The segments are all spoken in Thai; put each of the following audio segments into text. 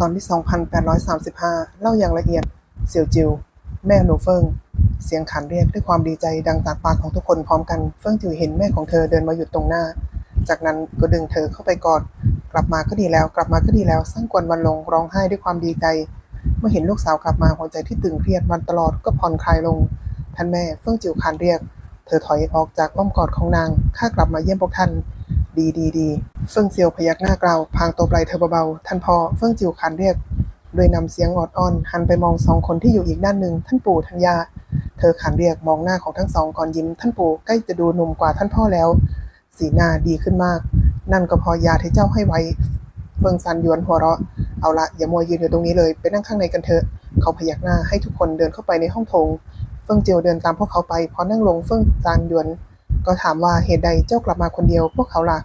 ตอนที่ 2835 เล่าอย่างละเอียด เสี่ยวจิว แม่หนูเฟิง เสียงขานเรียกด้วยความดีใจดังจากปากของทุกคนพร้อมกัน เฟิงจิวเห็นแม่ของเธอเดินมาหยุดตรงหน้า จากนั้นก็ดึงเธอเข้าไปกอด กลับมาก็ดีแล้ว กลับมาก็ดีแล้ว สร้างกวนวันลงร้องไห้ด้วยความดีใจ เมื่อเห็นลูกสาวกลับมาหัวใจที่ตึงเครียดมันตลอดก็ผ่อนคลายลง ท่านแม่ เฟิงจิวขานเรียก เธอถอยออกจากอ้อมกอดของนาง ข้ากลับมาเยี่ยมพวกท่าน ดีดีดีเฟิงเซียวพยักหน้ากล่าวพางตบไหล่เธอเบาๆท่านพ่อเฟิงจิวขานเรียก โดยนำเสียงออดอ้อน หันไปมองสองคนที่อยู่อีกด้านหนึ่งท่านปู่ท่านย่าเธอขานเรียกมองหน้าของทั้งสองก่อนยิ้มท่านปู่ใกล้จะดูหนุ่มกว่าท่านพ่อแล้ว สีหน้าดีขึ้นมาก นั่นก็เพอยาที่เจ้าให้ไว้เฟิงซันยวนหัวเราะเอาละอย่ามัวยืนอยู่ตรงนี้เลยไปนั่งข้างในกันเถอะ เขาพยักหน้าให้ทุกคนเดินเข้าไปในห้องโถง เฟิงเจียวเดินตามพวกเขาไปพอนั่งลงเฟิงซานยวน ก็ถามว่าเหตุใดเจ้ากลับมาคนเดียวพวกเขาล่ะ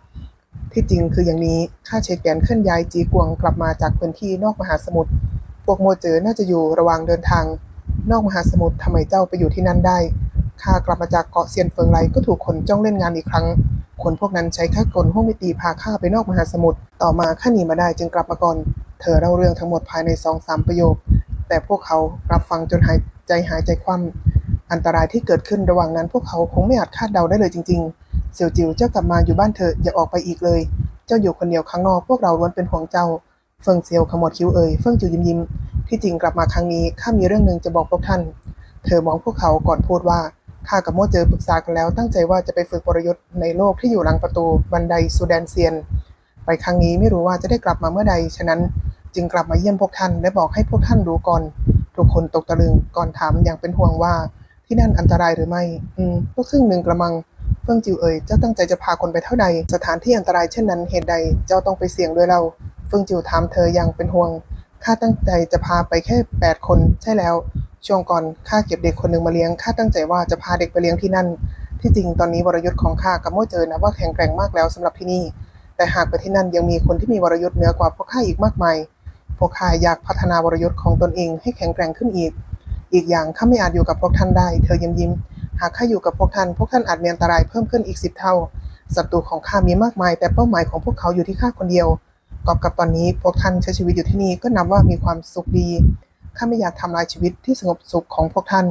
ที่จริงคืออย่างนี้ข้าเชกแกนเคลื่อนย้ายจีกวงกลับมาจากพื้นที่นอกมหาสมุทรพวกโมเจอน่าจะอยู่ระหว่างเดินทาง นอกมหาสมุทรทำไมเจ้าไปอยู่ที่นั่นได้ข้ากลับมาจากเกาะเซียนเฟิงไลก็ถูกคนจ้องเล่นงานอีกครั้ง คนพวกนั้นใช้ข้ากลห้องมิตีพาข้าไปนอกมหาสมุทรต่อมาข้าหนีมาได้จึงกลับมาก่อน เธอเล่าเรื่องทั้งหมดภายในสองสามประโยค แต่พวกเขารับฟังจนหายใจหายใจคว่ำ อันตรายที่เกิดขึ้นระหว่างนั้นพวกเขาคงไม่อาจคาดเดาได้เลยจริงๆเสี่ยวจิวเจ้ากลับมาอยู่บ้านเถอะอย่าออกไปอีกเลย เจ้าอยู่คนเดียวข้างนอกพวกเราล้วนเป็นห่วงเจ้า เฟิงเซียวขมวดคิ้วเอ่ย เฟิงจิวยิ้มยิ้มที่จริงกลับมาครั้งนี้ข้ามีเรื่องหนึ่งจะบอกพวกท่าน เธอมองพวกเขาก่อนพูดว่าข้ากับโมเจอปรึกษากันแล้ว ตั้งใจว่าจะไปฝึกวรยุทธ์ในโลกที่อยู่หลังประตูบันไดซูแดนเซียน ไปครั้งนี้ไม่รู้ว่าจะได้กลับมาเมื่อใด ฉะนั้นจึงกลับมาเยี่ยมพวกท่านและบอกให้พวกท่านรู้ก่อน ทุกคนตกตะลึงก่อนถามอย่างเป็นห่วงว่า ที่นั่นอันตรายหรือไม่ อืมก็ครึ่งหนึ่งกระมัง เฟิงจิวเอ๋ยเจ้าตั้งใจจะพาคนไปเท่าใด สถานที่อันตรายเช่นนั้นเหตุใด เจ้าต้องไปเสี่ยงด้วยเรา เฟิงจิวถามเธออย่างเป็นห่วง ข้าตั้งใจจะพาไปแค่แปดคน ใช่แล้ว ช่วงก่อนข้าเก็บเด็กคนหนึ่งมาเลี้ยง ข้าตั้งใจว่าจะพาเด็กไปเลี้ยงที่นั่น ที่จริงตอนนี้วรยุทธ์ของข้ากับโมเจอนะว่าแข็งแกร่งมากแล้วสำหรับที่นี่ แต่หากไปที่นั่นยังมีคนที่มีวรยุทธ์เหนือกว่าพวกข้าอีกมากมาย พวกข้าอยากพัฒนาวรยุทธ์ของตนเองให้แข็งแกร่งขึ้นอีก อีกอย่างข้าไม่อาจอยู่กับพวกท่านได้ เธอยิ้มยิ้ม หากข้าอยู่กับพวกท่าน พวกท่านอาจมีอันตรายเพิ่มขึ้นอีกสิบเท่า ศัตรูของข้ามีมากมาย แต่เป้าหมายของพวกเขาอยู่ที่ข้าคนเดียวกอบกับตอนนี้พวกท่านใช้ชีวิตอยู่ที่นี่ก็นับว่ามีความสุขดี ข้าไม่อยากทำลายชีวิตที่สงบสุขของพวกท่าน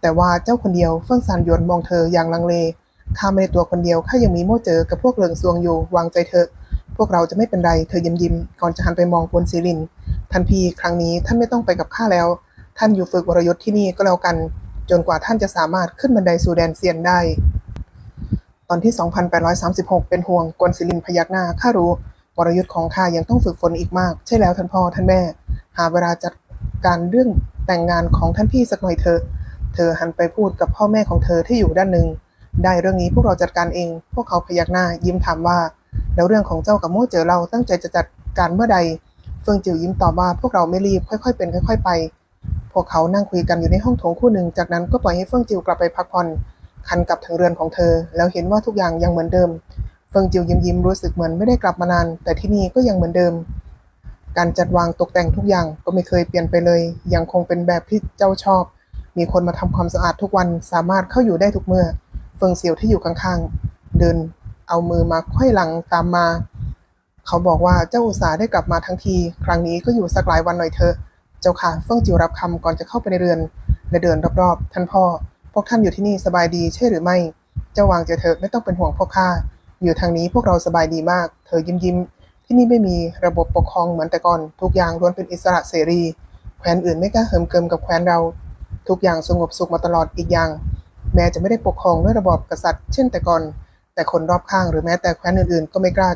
แต่ว่าเจ้าคนเดียวเฟิ่องซานหยวนมองเธออย่างลังเล ข้าไม่ได้ตัวคนเดียว ข้ายังมีโม่เจอกับพวกเหลิงซวงอยู่ วางใจเถอะ พวกเราจะไม่เป็นไร เธอยิ้มยิ้ม ก่อนจะหันไปมองกวนซีรินท่านพี่ครั้งนี้ท่านไม่ต้องไปกับข้าแล้ว ท่านอยู่ฝึกวรยุทธ์ที่นี่ก็แล้วกัน จนกว่าท่านจะสามารถขึ้นบันไดสู่แดนเซียนได้ ตอนที่ 2836 เป็นห่วงกวนศิลินพยักหน้าข้ารู้ วรยุทธ์ของข้ายังต้องฝึกฝนอีกมาก ใช่แล้วท่านพ่อท่านแม่ หาเวลาจัดการเรื่องแต่งงานของท่านพี่สักหน่อยเถอะเธอหันไปพูดกับพ่อแม่ของเธอที่อยู่ด้านหนึ่ง ได้เรื่องนี้พวกเราจัดการเอง พวกเขาพยักหน้ายิ้มถามว่า แล้วเรื่องของเจ้ากับโม่เจอเราตั้งใจจะจัดการเมื่อใด เฟิงจิวยิ้มตอบว่าพวกเราไม่รีบค่อยๆเป็นค่อย ๆ ไป พวกเขานั่งคุยกันอยู่ในห้องโถงคู่หนึ่ง จากนั้นก็ปล่อยให้เฟิงจิวกลับไปพักผ่อน คันกลับถึงเรือนของเธอ แล้วเห็นว่าทุกอย่างยังเหมือนเดิม เฟิงจิวยิ้มยิ้มรู้สึกเหมือนไม่ได้กลับมานาน แต่ที่นี่ก็ยังเหมือนเดิม การจัดวางตกแต่งทุกอย่างก็ไม่เคยเปลี่ยนไปเลย ยังคงเป็นแบบที่เจ้าชอบ มีคนมาทำความสะอาดทุกวัน สามารถเข้าอยู่ได้ทุกเมื่อ เฟิงเซียวที่อยู่ข้างๆ เดิน เอามือมาไขว้หลังตามมา เขาบอกว่าเจ้าอุตสาห์ได้กลับมาทั้งที ครั้งนี้ก็อยู่สักหลายวันหน่อยเถอะ เจ้าค่ะเฟิงจิวรับคำก่อนจะเข้าไปในเรือน และเดินรอบๆ ท่านพ่อ พวกท่านอยู่ที่นี่สบายดีใช่หรือไม่ เจ้าวางใจเถอะไม่ต้องเป็นห่วงพวกข้า อยู่ทางนี้พวกเราสบายดีมาก เธอยิ้มยิ้ม ที่นี่ไม่มีระบบปกครองเหมือนแต่ก่อน ทุกอย่างล้วนเป็นอิสระเสรี แคว้นอื่นไม่กล้าเหิมเกิมกับแคว้นเรา ทุกอย่างสงบสุขมาตลอดอีกอย่าง แม้จะไม่ได้ปกครองด้วยระบอบกษัตริย์ เช่นแต่ก่อน แต่คนรอบข้างหรือแม้แต่แคว้นอื่นๆ ก็ไม่กล้า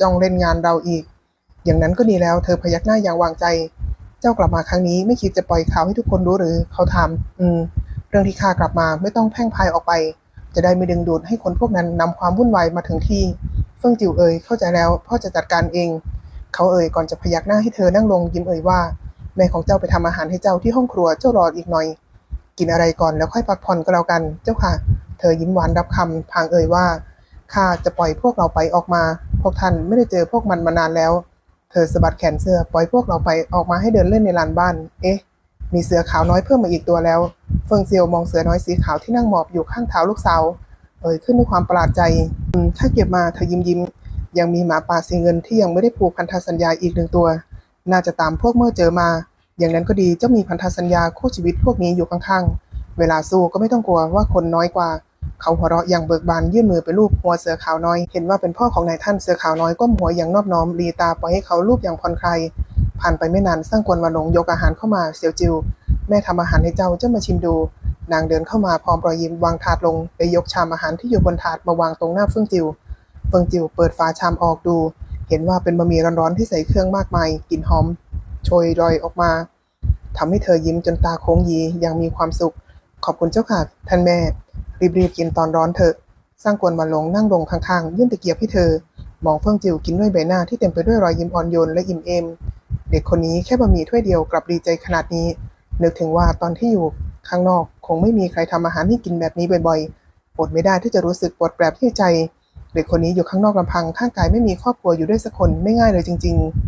จ้องเล่นงานเราอีก อย่างนั้นก็ดีแล้ว เธอพยักหน้าอย่างวางใจ เจ้ากลับมาครั้งนี้ไม่คิดจะปล่อยข่าวให้ทุกคนรู้หรือ เขาถามอืม เรื่องที่ข้ากลับมาไม่ต้องแพ่งพายออกไป จะได้ไม่ดึงดูดให้คนพวกนั้นนำความวุ่นวายมาถึงที่ เฟิ่งจิ๋วเอ่ยเข้าใจแล้วพ่อจะจัดการเอง เขาเอ่ยก่อนจะพยักหน้าให้เธอนั่งลงยิ้มเอ่ยว่า แม่ของเจ้าไปทำอาหารให้เจ้าที่ห้องครัวเจ้ารออีกหน่อย กินอะไรก่อนแล้วค่อยพักผ่อนก็แล้วกัน เจ้าค่ะ เธอยิ้มหวานรับคำพางเอ่ยว่าข้าจะปล่อยพวกเราไปออกมา พวกท่านไม่ได้เจอพวกมันมานานแล้ว เธอสะบัดแขนเสื้อปล่อยพวกเราไปออกมาให้เดินเล่นในลานบ้าน เอ๊ะ มีเสือขาวน้อยเพิ่มมาอีกตัวแล้ว เฟิงเซียวมองเสือน้อยสีขาวที่นั่งหมอบอยู่ข้างเท้าลูกสาวเอ่ยขึ้นด้วยความประหลาดใจอืมถ้าเก็บมาเธอยิ้มยิ้มยังมีหมาป่าสีเงินที่ยังไม่ได้ผูกพันธสัญญาอีกหนึ่งตัว น่าจะตามพวกเมื่อเจอมา อย่างนั้นก็ดีเจ้ามีพันธสัญญาคู่ชีวิตพวกนี้อยู่ข้างๆ เวลาสู้ก็ไม่ต้องกลัวว่าคนน้อยกว่า เขาหัวเราะอย่างเบิกบานยื่นมือไปลูบหัวเสือขาวน้อย เห็นว่าเป็นพ่อของนายท่านเสือขาวน้อยก้มหัวอย่างนอบน้อมลีตาปล่อยให้เขาลูบอย่างผ่อนคลายผ่านไปไม่นานสร้างกวนวันหลงยกอาหารเข้ามาเสียวจิว แม่ทำอาหารให้เจ้าเจ้ามาชิมดู นางเดินเข้ามาพร้อมรอยยิ้มวางถาดลงไปยกชามอาหารที่อยู่บนถาดมาวางตรงหน้าเฟื่องจิวเฟื่องจิวเปิดฝาชามออกดู เห็นว่าเป็นบะหมี่ร้อนๆที่ใส่เครื่องมากมายกลิ่นหอมโชยรอยออกมาทำให้เธอยิ้มจนตาโค้งยีอย่างมีความสุข ขอบคุณเจ้าค่ะท่านแม่ รีบๆกินตอนร้อนเถอะ สร้างกวนมาลงนั่งลงข้างๆ ยื่นตะเกียบให้เธอ มองเฟื่องจิวกินด้วยใบหน้าที่เต็มไปด้วยรอยยิ้มอ่อนโยนและอิ่มเอม เด็กคนนี้แค่บะหมี่ถ้วยเดียวกลับดีใจขนาดนี้ นึกถึงว่าตอนที่อยู่ข้างนอกคงไม่มีใครทำอาหารให้กินแบบนี้บ่อยๆ อดไม่ได้ที่จะรู้สึกปวดแปรบที่ใจ เด็กคนนี้อยู่ข้างนอกลำพังข้างกายไม่มีครอบครัวอยู่ด้วยสักคนไม่ง่ายเลยจริง ๆ